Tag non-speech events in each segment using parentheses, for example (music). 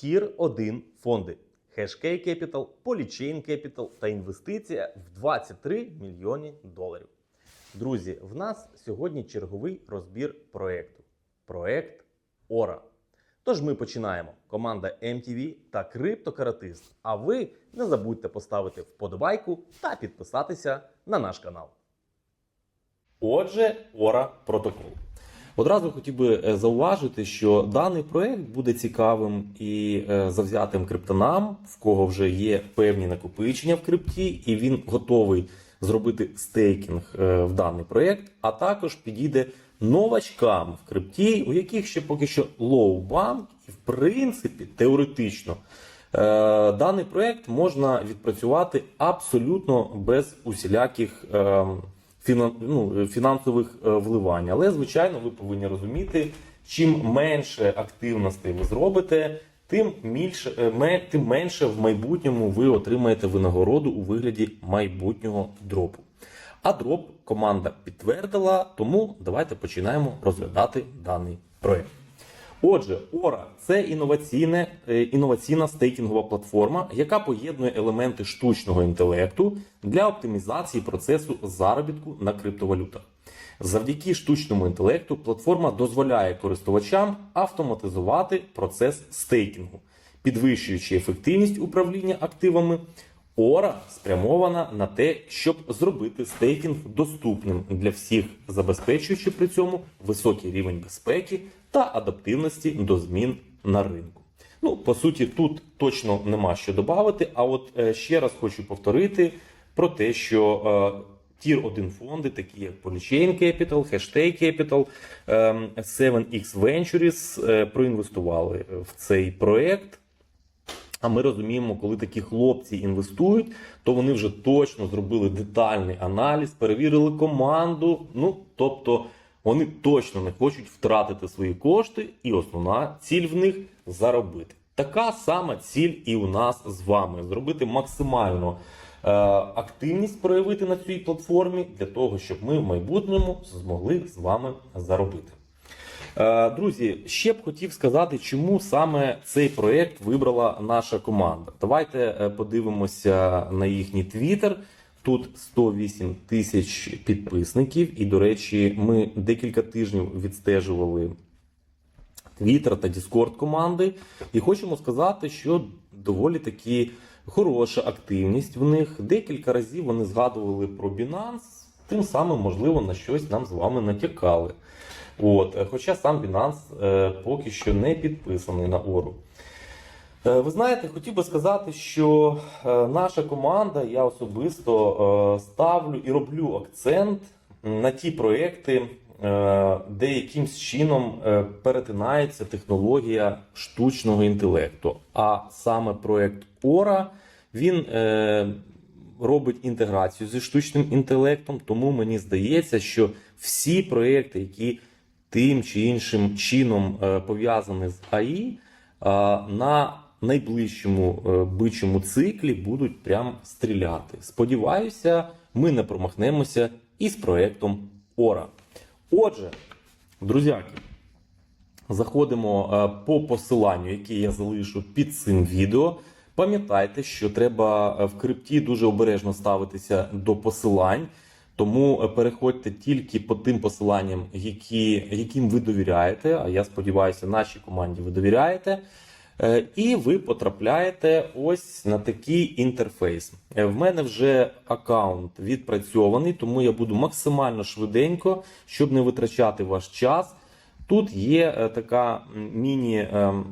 Тір 1 фонди. Hashkey Capital, Polychain Capital та інвестиція в 23 мільйони доларів. Друзі, в нас сьогодні черговий розбір проекту. Проект Ора. Тож ми починаємо. Команда MTV та Криптокаратист. А ви не забудьте поставити вподобайку та підписатися на наш канал. Отже, Ора протокол. Одразу хотів би е, зауважити, що даний проект буде цікавим і е, завзятим криптонам, в кого вже є певні накопичення в крипті, і він готовий зробити стейкінг е, в даний проект, а також підійде новачкам в крипті, у яких ще поки що лоу банк, і в принципі, теоретично. Даний проект можна відпрацювати абсолютно без усіляких е, фінан- ну, фінансових е, вливань. Але, звичайно, ви повинні розуміти, чим менше активностей ви зробите, тим більше, е, тим менше в майбутньому ви отримаєте винагороду у вигляді майбутнього дропу. А дроп команда підтвердила, тому давайте починаємо розглядати даний проект. Отже, Ора це інноваційне, е, інноваційна стейкінгова платформа, яка поєднує елементи штучного інтелекту для оптимізації процесу заробітку на криптовалютах. Завдяки штучному інтелекту платформа дозволяє користувачам автоматизувати процес стейкінгу, підвищуючи ефективність управління активами. Ора спрямована на те, щоб зробити стейкінг доступним для всіх, забезпечуючи при цьому високий рівень безпеки та адаптивності до змін на ринку. Ну, по суті, тут точно нема що додати. А от е, ще раз хочу повторити про те, що е, Тір 1 фонди, такі як Polychain Capital, Hashtag Capital, ем, 7X Ventures, е, проінвестували в цей проект. А ми розуміємо, коли такі хлопці інвестують, то вони вже точно зробили детальний аналіз, перевірили команду. Ну тобто вони точно не хочуть втратити свої кошти, і основна ціль в них заробити. Така сама ціль і у нас з вами зробити максимально е, активність проявити на цій платформі для того, щоб ми в майбутньому змогли з вами заробити. Е, Друзі, ще б хотів сказати, чому саме цей проект вибрала наша команда. Давайте е, подивимося на їхній твіттер. Тут 108 тисяч підписників, і, до речі, ми декілька тижнів відстежували Твіттер та Discord команди. І хочемо сказати, що доволі таки хороша активність в них. Декілька разів вони згадували про Binance, тим самим, можливо, на щось нам з вами натякали. От, е, хоча сам Binance е, поки що не підписаний на Ору. Е, Ви знаєте, хотів би сказати, що е, наша команда, я особисто е, ставлю і роблю акцент на ті проекти, де якимсь чином перетинається технологія штучного інтелекту. А саме проект Ора він робить інтеграцію зі штучним інтелектом, тому мені здається, що всі проекти, які тим чи іншим чином пов'язані з АІ, на найближчому е, бичому циклі будуть прям стріляти. Сподіваюся, ми не промахнемося із проектом Ора. Отже, друзяки, заходимо е, по посиланню, яке я залишу під цим відео. Пам'ятайте, що треба е, в крипті дуже обережно ставитися до посилань. Тому переходьте тільки по тим посиланням, які, яким ви довіряєте. А я сподіваюся, нашій команді ви довіряєте. Е, І ви потрапляєте ось на такий інтерфейс. Е, В мене вже аккаунт відпрацьований, тому я буду максимально швиденько, щоб не витрачати ваш час. Тут є е, така міні. ем,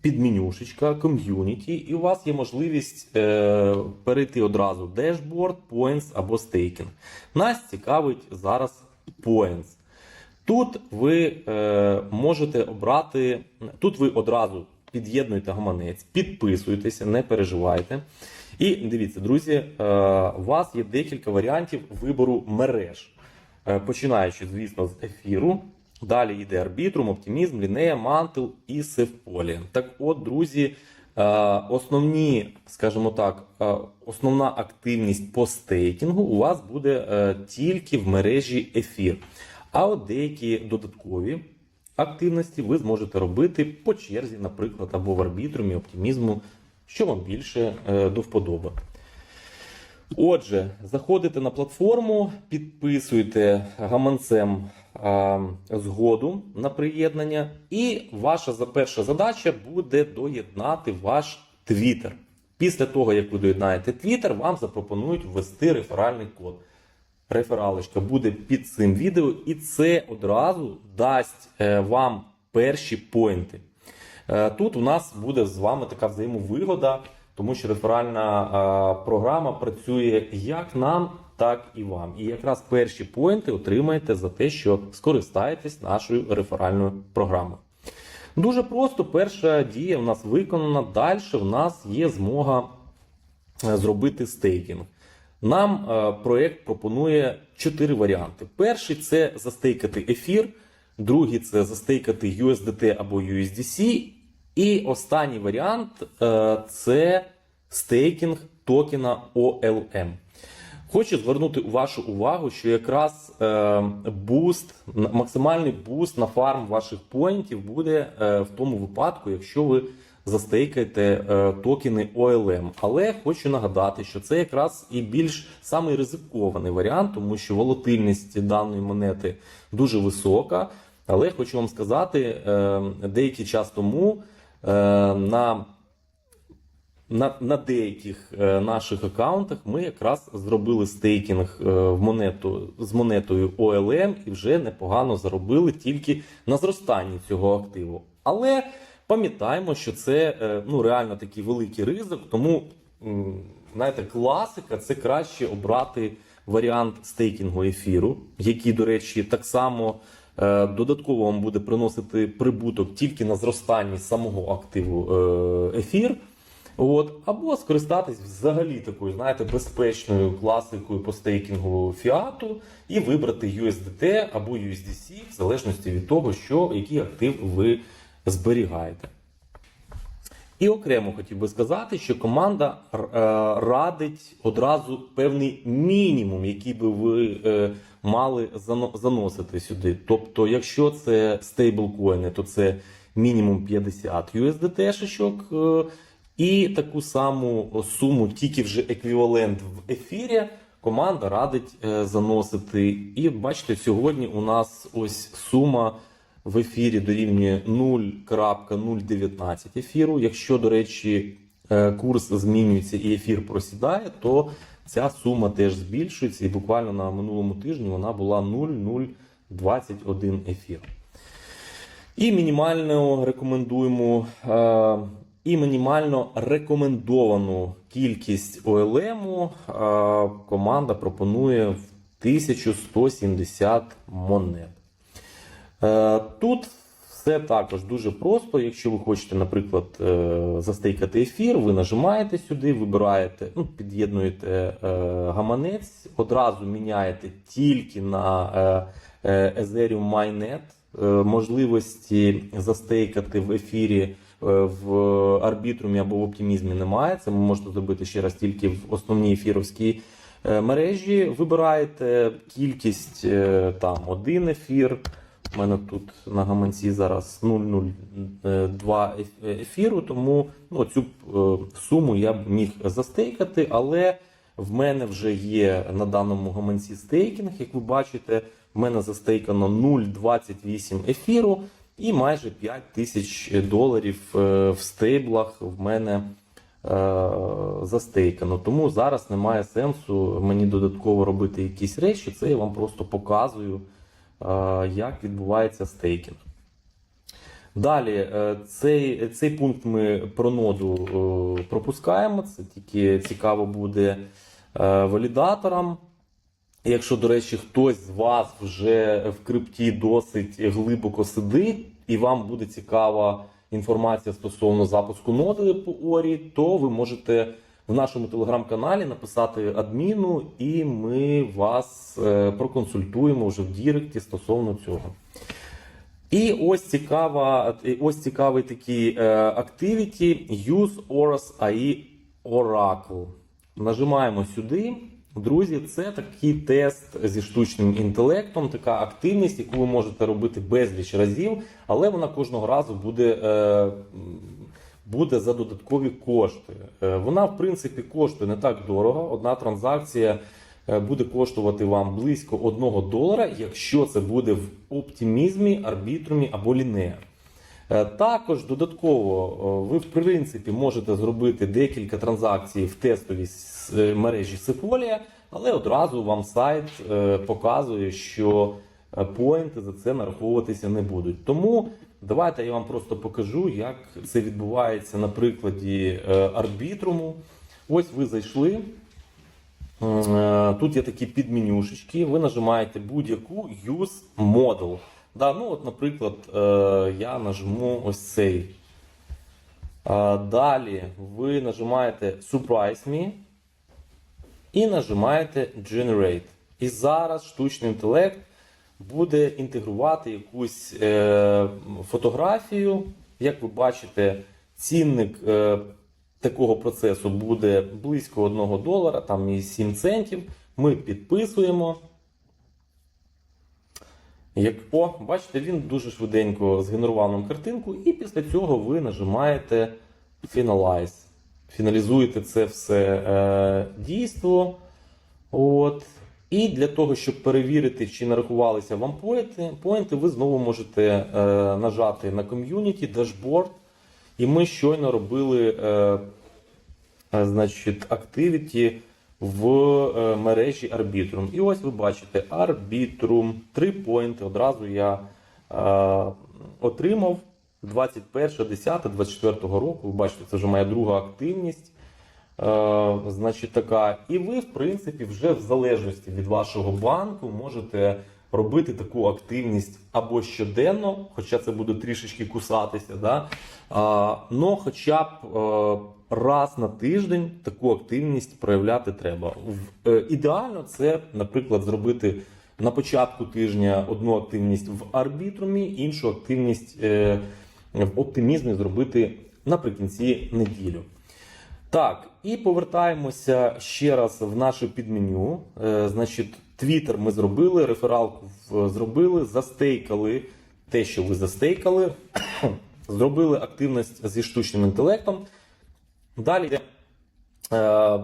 Підменюшечка, ком'юніті, і у вас є можливість перейти одразу дешборд, Points або стейкінг. Нас цікавить зараз Points. Тут ви е, можете обрати, тут ви одразу під'єднуєте гаманець, підписуєтеся, не переживайте. І дивіться, друзі, е, у вас є декілька варіантів вибору мереж. Е, починаючи, звісно, з ефіру. Далі йде арбітрум, оптимізм, лінея, мантил і севполі. Так от, друзі, е, основні, скажімо так, е, основна активність по стейкінгу у вас буде е, тільки в мережі ефір. А от деякі додаткові активності ви зможете робити по черзі, наприклад, або в арбітрумі, оптимізму, що вам більше е, до вподоби. Отже, заходите на платформу, підписуєте гаманцем а, згоду на приєднання, і ваша перша задача буде доєднати ваш Twitter. Після того, як ви доєднаєте Twitter, вам запропонують ввести реферальний код. Рефералочка буде під цим відео, і це одразу дасть е, вам перші поінти. Е, Тут у нас буде з вами така взаємовигода, тому що реферальна е, програма працює як нам, так і вам. І якраз перші поінти отримаєте за те, що скористаєтесь нашою реферальною програмою. Дуже просто, перша дія в нас виконана. Далі в нас є змога зробити стейкінг. Нам е, проект пропонує чотири варіанти. Перший це застейкати ефір, другий це застейкати USDT або USDC. І останній варіант е, це стейкінг токена OLM. Хочу звернути вашу увагу, що якраз е, буст, максимальний буст на фарм ваших поінтів буде в тому випадку, якщо ви застейкаєте е, токени OLM. Але хочу нагадати, що це якраз і більш самий ризикований варіант, тому що волатильність даної монети дуже висока. Але хочу вам сказати, е, деякий час тому е, на на, на деяких наших аккаунтах ми якраз зробили стейкінг в монету з монетою OLM і вже непогано заробили тільки на зростанні цього активу. Але пам'ятаємо, що це е, ну, реально такий великий ризик, тому знаєте, класика це краще обрати варіант стейкінгу ефіру, який, до речі, так само. е, Додатково вам буде приносити прибуток тільки на зростанні самого активу е, ефір. От, або скористатись взагалі такою, знаєте, безпечною класикою по стейкінгу фіату і вибрати USDT або USDC, в залежності від того, що, який актив ви зберігаєте. І окремо хотів би сказати, що команда е, радить одразу певний мінімум, який би ви е, мали заносити сюди. Тобто, якщо це стейблкоїни, то це мінімум 50 USDT шишок. е, і таку саму суму, тільки вже еквівалент в ефірі, команда радить е, заносити. І бачите, сьогодні у нас ось сума в ефірі дорівнює 0.019 ефіру. Якщо, до речі, е, курс змінюється і ефір просідає, то ця сума теж збільшується. І буквально на минулому тижні вона була 0,021 ефір. І мінімально рекомендуємо. Е, і мінімально рекомендовану кількість ОЛМ е, команда пропонує в 1170 монет. Е, Тут все також дуже просто. Якщо ви хочете, наприклад, е, застейкати ефір, ви нажимаєте сюди, вибираєте, ну, під'єднуєте е, гаманець, одразу міняєте тільки на Ethereum Mainnet можливості застейкати в ефірі. В арбітрумі або в оптимізмі немає. Це ви можете зробити ще раз тільки в основній ефіровській мережі. Вибираєте кількість там один ефір. У мене тут на гаманці зараз 0,02 еф- ефіру, тому ну, цю е, суму я б міг застейкати, але в мене вже є на даному гаманці стейкінг. Як ви бачите, в мене застейкано 0,28 ефіру і майже 5 тисяч доларів е, в стейблах в мене е, застейкано. Тому зараз немає сенсу мені додатково робити якісь речі. Це я вам просто показую, е, як відбувається стейкінг. Далі, е, цей, цей пункт ми про ноду е, пропускаємо. Це тільки цікаво буде е, валідаторам. Якщо, до речі, хтось з вас вже в крипті досить глибоко сидить, і вам буде цікава інформація стосовно запуску ноди по Орі, то ви можете в нашому телеграм-каналі написати адміну, і ми вас е, проконсультуємо вже в Діректі стосовно цього. І ось цікава, ось цікавий такий е, activity Use Oras AI Oracle. Нажимаємо сюди. друзі, це такий тест зі штучним інтелектом, така активність, яку ви можете робити безліч разів, але вона кожного разу буде. Е, буде за додаткові кошти. Е, Вона, в принципі, коштує не так дорого. Одна транзакція е, буде коштувати вам близько 1 долара, якщо це буде в оптимізмі, арбітрумі або лінея. Е, Також додатково ви, в принципі, можете зробити декілька транзакцій в тестовій мережі Sequoia, але одразу вам сайт показує, що поінти за це нараховуватися не будуть. Тому давайте я вам просто покажу, як це відбувається на прикладі е, арбітруму. Ось ви зайшли. Е, Тут є такі підменюшечки, ви нажимаєте будь-яку Use Model. Да, ну от, Наприклад, е, я нажму ось цей. Далі ви нажимаєте Surprise Me і нажимаєте Generate. І зараз штучний інтелект буде інтегрувати якусь е, фотографію. Як ви бачите, цінник е, такого процесу буде близько 1 долара, там і 7 центів. Ми підписуємо. Як, о, бачите, він дуже швиденько згенерував нам картинку, і після цього ви нажимаєте Finalize. Фіналізуєте це все е, дійство. От. І для того, щоб перевірити, чи нарахувалися вам поінти, ви знову можете е, нажати на ком'юніті, дашборд. І ми щойно робили е, е, значить, activity в е, мережі Arbitrum. І ось ви бачите Arbitrum, три поінти. Одразу я е, отримав 21, 10, 24 року. Ви бачите, це вже моя друга активність. Е, значить, така. І ви, в принципі, вже в залежності від вашого банку можете робити таку активність або щоденно, хоча це буде трішечки кусатися, да? а, но хоча б е, раз на тиждень таку активність проявляти треба. В- е, ідеально це, наприклад, зробити на початку тижня одну активність в арбітрумі, іншу активність е, в оптимізмі зробити наприкінці неділю. Так, і повертаємося ще раз в наше підменю. Е, значить, Твіттер ми зробили, рефералку зробили, застейкали те, що ви застейкали, (coughs) зробили активність зі штучним інтелектом. Далі йде, е,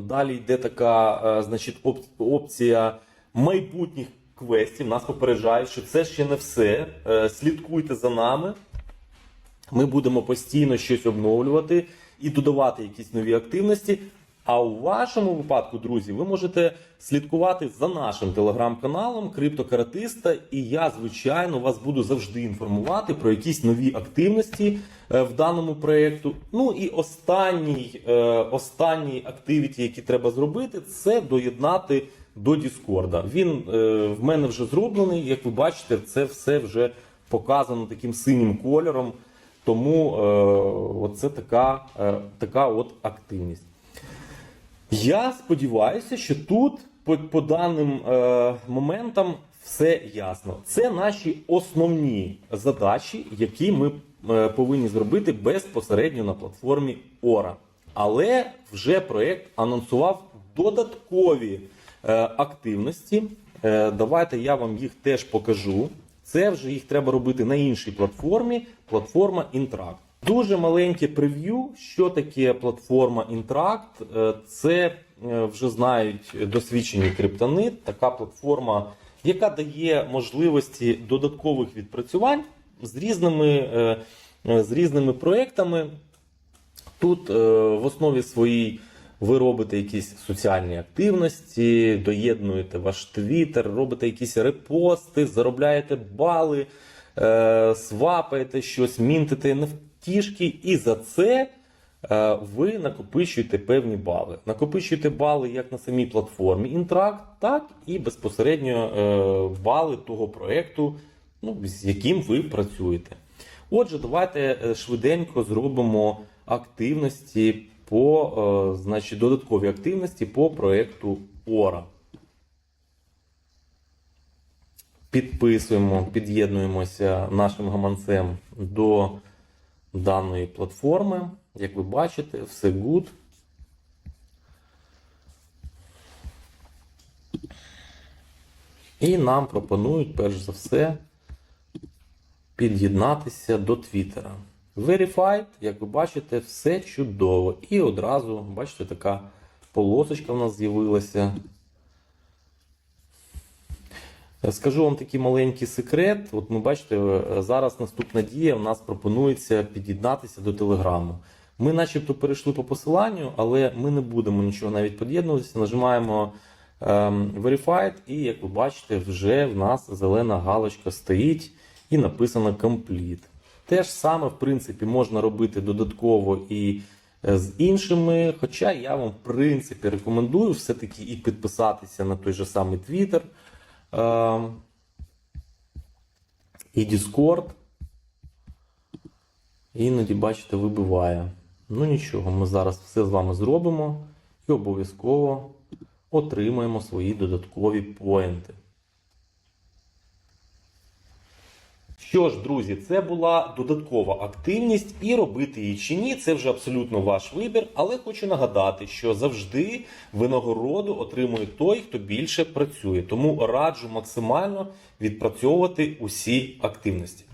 далі йде така е, значить, оп- опція майбутніх квестів. Нас попереджають, що це ще не все. Слідкуйте за нами. Ми будемо постійно щось обновлювати і додавати якісь нові активності. А у вашому випадку, друзі, ви можете слідкувати за нашим телеграм-каналом Криптокаратиста, і я, звичайно, вас буду завжди інформувати про якісь нові активності е, в даному проєкту. Ну і останній, е, останній активіті, який треба зробити, це доєднати до Діскорда. Він е, в мене вже зроблений. Як ви бачите, це все вже показано таким синім кольором. Тому е, оце така, е, така от активність. Я сподіваюся, що тут по, по даним е, моментам все ясно. Це наші основні задачі, які ми повинні зробити безпосередньо на платформі Ора. Але вже проєкт анонсував додаткові активності. Давайте я вам їх теж покажу. Це вже їх треба робити на іншій платформі, платформа Intract. Дуже маленьке прев'ю, що таке платформа Intract. Е, Це е, вже знають досвідчені криптонит, така платформа, яка дає можливості додаткових відпрацювань з різними, е, з різними проектами. Тут в основі своїй ви робите якісь соціальні активності, доєднуєте ваш твіттер, робите якісь репости, заробляєте бали, е, свапаєте щось, мінтите невтішки, і за це е, ви накопичуєте певні бали. Накопичуєте бали як на самій платформі Інтракт, так і безпосередньо е, бали того проекту, ну, з яким ви працюєте. Отже, давайте е, швиденько зробимо активності по, е, значить, додаткові активності по проекту Ора. Підписуємо, під'єднуємося нашим гаманцем до даної платформи. Як ви бачите, все good. І нам пропонують, перш за все, під'єднатися до Твіттера. Verified, як ви бачите, все чудово. І одразу, бачите, така полосочка в нас з'явилася. Скажу вам такий маленький секрет. От ми бачите, зараз наступна дія в нас пропонується під'єднатися до Телеграму. Ми начебто перейшли по посиланню, але ми не будемо нічого навіть під'єднуватися. Нажимаємо ем, Verified, і як ви бачите, вже в нас зелена галочка стоїть і написано Complete. Те ж саме, в принципі, можна робити додатково і е, з іншими. Хоча я вам, в принципі, рекомендую все-таки і підписатися на той же самий Twitter. Ем, і Discord. Іноді, бачите, вибиває. Ну нічого, ми зараз все з вами зробимо і обов'язково отримаємо свої додаткові поінти. Що ж, друзі, це була додаткова активність, і робити її чи ні, це вже абсолютно ваш вибір. Але хочу нагадати, що завжди винагороду отримує той, хто більше працює. Тому раджу максимально відпрацьовувати усі активності.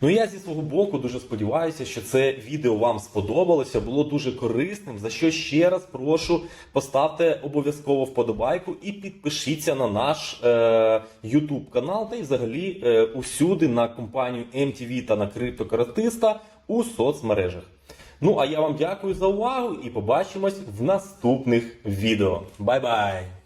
Ну я зі свого боку дуже сподіваюся, що це відео вам сподобалося, було дуже корисним. За що ще раз прошу поставте обов'язково вподобайку і підпишіться на наш е, YouTube канал та й взагалі е, усюди на компанію MTV та на криптокаратиста у соцмережах. Ну а я вам дякую за увагу і побачимось в наступних відео. Бай-бай!